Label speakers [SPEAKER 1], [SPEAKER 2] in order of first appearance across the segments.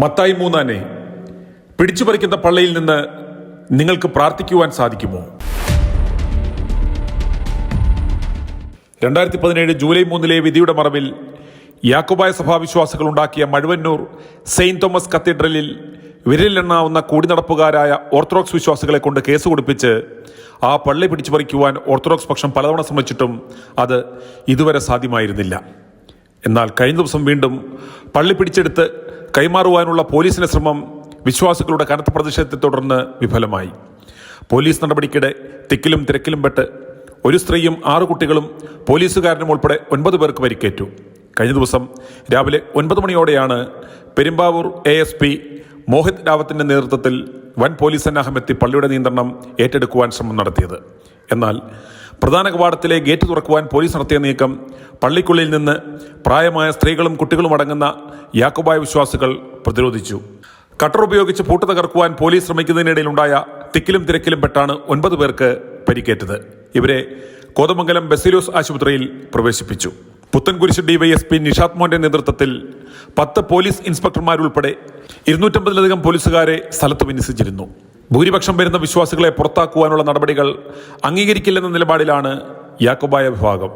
[SPEAKER 1] മത്തായി മൂന്നാനെ പിടിച്ചു പറിക്കുന്ന പള്ളിയിൽ നിന്ന് നിങ്ങൾക്ക് പ്രാർത്ഥിക്കുവാൻ സാധിക്കുമോ? രണ്ടായിരത്തി പതിനേഴ് ജൂലൈ മൂന്നിലെ വിധിയുടെ മറവിൽ യാക്കോബായ സഭാവിശ്വാസികൾ ഉണ്ടാക്കിയ മഴുവന്നൂർ സെയിന്റ് തോമസ് കത്തീഡ്രലിൽ വിരലിലെണ്ണാവുന്ന കൂടിനടപ്പുകാരായ ഓർത്തഡോക്സ് വിശ്വാസികളെ കൊണ്ട് കേസ് കൊടുപ്പിച്ച് ആ പള്ളി പിടിച്ചു പറിക്കുവാൻ ഓർത്തഡോക്സ് പക്ഷം പലതവണ ശ്രമിച്ചിട്ടും അത് ഇതുവരെ സാധ്യമായിരുന്നില്ല. എന്നാൽ കഴിഞ്ഞ ദിവസം വീണ്ടും പള്ളി പിടിച്ചെടുത്ത് കൈമാറുവാനുള്ള പോലീസിന്റെ ശ്രമം വിശ്വാസികളുടെ കനത്ത പ്രതിഷേധത്തെ തുടർന്ന് വിഫലമായി. പോലീസ് നടപടിക്കിടെ തിക്കിലും തിരക്കിലും പെട്ട് ഒരു സ്ത്രീയും ആറു കുട്ടികളും പോലീസുകാരനും ഉൾപ്പെടെ ഒൻപത് പേർക്ക് പരിക്കേറ്റു. കഴിഞ്ഞ ദിവസം രാവിലെ ഒൻപത് മണിയോടെയാണ് Perumbavoor A S P Mohit രാവത്തിന്റെ നേതൃത്വത്തിൽ വൻ പോലീസ് സന്നാഹമെത്തി പള്ളിയുടെ നിയന്ത്രണം ഏറ്റെടുക്കുവാൻ ശ്രമം നടത്തിയത്. എന്നാൽ പ്രധാന കവാടത്തിലെ ഗേറ്റ് തുറക്കുവാൻ പോലീസ് നടത്തിയ നീക്കം പള്ളിക്കുള്ളിൽ നിന്ന് പ്രായമായ സ്ത്രീകളും കുട്ടികളും അടങ്ങുന്ന യാക്കോബായ വിശ്വാസികൾ പ്രതിരോധിച്ചു. കട്ടർ ഉപയോഗിച്ച് പൂട്ട് തകർക്കുവാൻ പോലീസ് ശ്രമിക്കുന്നതിനിടയിലുണ്ടായ തിക്കിലും തിരക്കിലും പെട്ടാണ് ഒൻപത് പേർക്ക് പരിക്കേറ്റത്. ഇവരെ കോതമംഗലം ബെസിലോസ് ആശുപത്രിയിൽ പ്രവേശിപ്പിച്ചു. പുത്തൻകുരിശ് ഡിവൈഎസ്പി നിഷാദ് മോന്റെ നേതൃത്വത്തിൽ പത്ത് പോലീസ് ഇൻസ്പെക്ടർമാരുൾപ്പെടെ ഇരുന്നൂറ്റമ്പതിലധികം പോലീസുകാരെ സ്ഥലത്ത് വിന്യസിച്ചിരുന്നു. ഭൂരിപക്ഷം വരുന്ന വിശ്വാസികളെ പുറത്താക്കുവാനുള്ള നടപടികൾ അംഗീകരിക്കില്ലെന്ന നിലപാടിലാണ് യാക്കോബായ വിഭാഗം.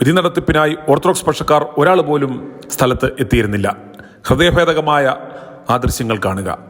[SPEAKER 1] വിധി നടത്തിപ്പിനായി ഓർത്തഡോക്സ് പക്ഷക്കാർ ഒരാൾ പോലും സ്ഥലത്ത് എത്തിയിരുന്നില്ല. ഹൃദയഭേദകമായ ആ ദൃശ്യങ്ങൾ കാണുക.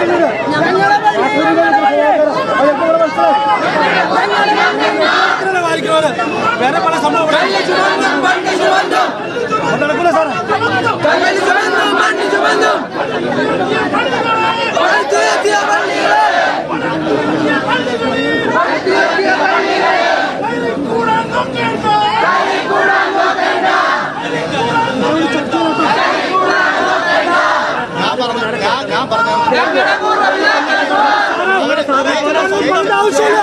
[SPEAKER 2] കൊന്നിട്ട് സാറ്
[SPEAKER 3] വേറെ പല സംഭവം നടക്കൂല സാറ്.
[SPEAKER 4] ഞാൻ പറഞ്ഞു ഞാൻ പറഞ്ഞു ആവശ്യമില്ല.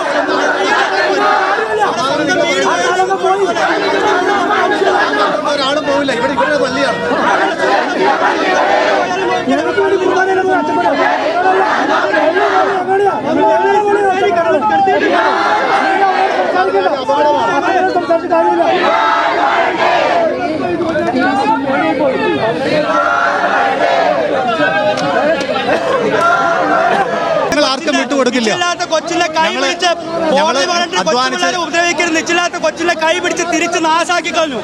[SPEAKER 4] പോവില്ല ഇവിടെ ഇവിടെ പള്ളിയാണ്. ഞങ്ങൾ
[SPEAKER 3] നിശ്ചില്ലാത്ത കൊച്ചിനെ കൈ പിടിച്ച് ഉപദ്രവിക്കരുത്. നിശ്ചില്ലാത്ത കൊച്ചിനെ കൈ പിടിച്ച് തിരിച്ച് നാശാക്കി കളഞ്ഞു.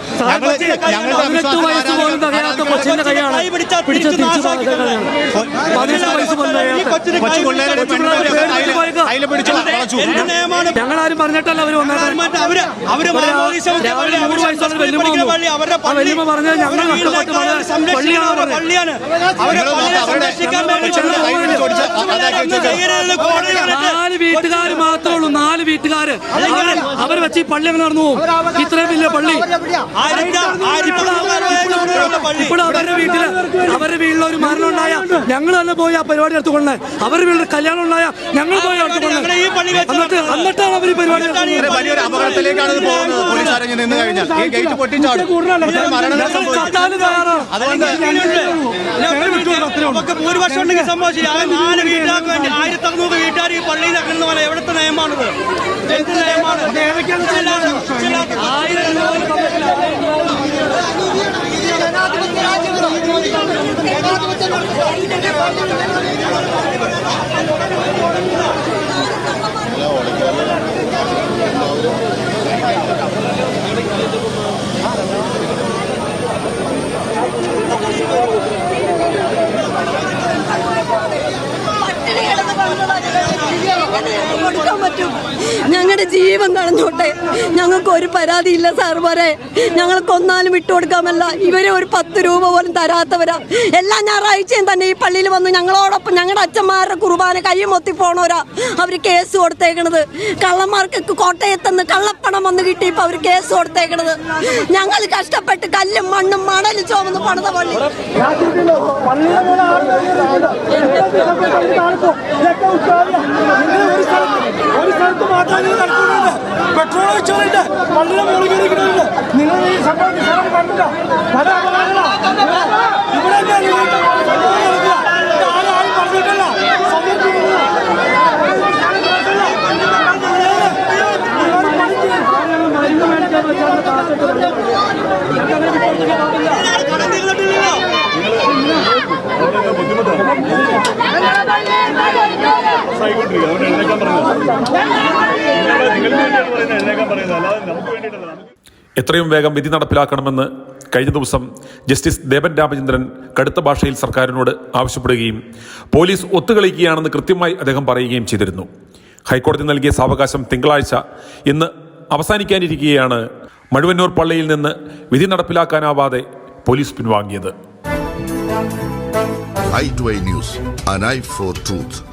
[SPEAKER 3] കൊച്ചിനെ കൈ പിടിച്ച് തിരിച്ച് നാശാക്കി
[SPEAKER 5] ഞങ്ങളാരും പറഞ്ഞിട്ടല്ല
[SPEAKER 3] അവർ
[SPEAKER 5] അവർ
[SPEAKER 3] അവർ അവരുടെ പള്ളി
[SPEAKER 5] പറഞ്ഞത് ഞങ്ങൾ പള്ളിയാണ്.
[SPEAKER 3] പള്ളിയാണ് അവരെ പള്ളിയെ
[SPEAKER 4] അവരുടെ-
[SPEAKER 3] സംരക്ഷിക്കാൻ വേണ്ടി
[SPEAKER 5] നാല് വീട്ടുകാർ മാത്രമേ ഉള്ളൂ നാല് വീട്ടുകാര്. അവർ അവർ വെച്ച് ഈ പള്ളി അങ്ങനെ നടന്നു ഇത്രയും വലിയ പള്ളി. ഇപ്പോൾ അവരുടെ വീട്ടിൽ അവരുടെ വീട്ടിൽ ഒരു മരണം ഉണ്ടായ ഞങ്ങൾ തന്നെ പോയി ആ പരിപാടി എടുത്തുകൊണ്ടേ അവരുടെ വീട്ടിൽ കല്യാണം ഉണ്ടായ ഞങ്ങൾ പോയി
[SPEAKER 3] എടുത്തുകൊള്ളേ ഈ പള്ളി വെച്ച്
[SPEAKER 5] എന്നിട്ട് എന്നിട്ടാണ് അവർ ഈ പരിപാടി.
[SPEAKER 4] വലിയൊരു അപകടത്തിലേക്കാണ് പോകുന്നത്. നിന്ന് കഴിഞ്ഞാൽ. ഈ ഗേറ്റ് പൊട്ടിച്ചാടും. അതുകൊണ്ട്
[SPEAKER 3] നമുക്ക് ഭൂരിപക്ഷം ഉണ്ടെങ്കിൽ സംഭവിച്ചില്ല നാല് വീട്ടുകാർക്ക് വേണ്ടി ആയിരത്തി അറുന്നൂറ് വീട്ടുകാർ ഈ പള്ളിയിൽ നിൽക്കുന്ന പോലെ എവിടുത്തെ നിയമമാണിത് എന്ത് നയമാണ്? ചില- ചില-
[SPEAKER 2] Vale. കൊടുക്കാൻ പറ്റും. ഞങ്ങളുടെ ജീവൻ കളഞ്ഞോട്ടെ. ഞങ്ങൾക്ക് ഒരു പരാതിയില്ല സാർമാരെ ഞങ്ങൾ കൊന്നാലും വിട്ടുകൊടുക്കാമല്ല ഇവരെ ഒരു പത്ത് രൂപ പോലും തരാത്തവരാ. എല്ലാ ഞായറാഴ്ചയും തന്നെ ഈ പള്ളിയിൽ വന്ന് ഞങ്ങളോടൊപ്പം ഞങ്ങളുടെ അച്ഛന്മാരുടെ കുർബാന കൈ മൊത്തി പോണവരാ. അവർ കേസ് കൊടുത്തേക്കണത്. കള്ളന്മാർക്ക് കോട്ടയത്തുനിന്ന് കള്ളപ്പണം വന്ന് കിട്ടിയപ്പോൾ അവർ കേസ് കൊടുത്തേക്കണത്. ഞങ്ങൾ കഷ്ടപ്പെട്ട് കല്ലും മണ്ണും മണലും ചുമന്ന് പണിത പള്ളി.
[SPEAKER 3] ഒരു സ്ഥലത്ത് മാറ്റാൻ നടക്കുന്നുണ്ട് പെട്രോൾ വെച്ചവരുണ്ട്. പള്ളിയുടെ മുകളിൽ നിങ്ങൾ ഈ സംഭവം നിസ്സാരം കണ്ടില്ല. പല അപകടങ്ങളാ. ഇവിടെ ആരും പറഞ്ഞിട്ടില്ല. സംഭവിച്ചിട്ടില്ല. കടം തീർന്നിട്ടില്ലല്ലോ
[SPEAKER 6] ആയിക്കൊണ്ടിരിക്കുക അതുകൊണ്ട് എഴുന്നേക്കാൻ പറഞ്ഞത് നിങ്ങളുടെ നിങ്ങൾക്ക് വേണ്ടിയാണ് പറയുന്നത്. എഴുന്നേക്കാൻ പറയുന്നത്. അല്ലാതെ നമുക്ക് വേണ്ടിയിട്ടല്ല.
[SPEAKER 1] എത്രയും വേഗം വിധി നടപ്പിലാക്കണമെന്ന് കഴിഞ്ഞ ദിവസം ജസ്റ്റിസ് ദേവൻ രാമചന്ദ്രൻ കടുത്ത ഭാഷയിൽ സർക്കാരിനോട് ആവശ്യപ്പെടുകയും പോലീസ് ഒത്തുകളിക്കുകയാണെന്ന് കൃത്യമായി അദ്ദേഹം പറയുകയും ചെയ്തിരുന്നു. ഹൈക്കോടതി നൽകിയ സാവകാശം തിങ്കളാഴ്ച ഇന്ന് അവസാനിക്കാനിരിക്കുകയാണ് മഴുവന്നൂർ പള്ളിയിൽ നിന്ന് വിധി നടപ്പിലാക്കാനാവാതെ police പിൻവാങ്ങിയത്.
[SPEAKER 7] I news I for truth.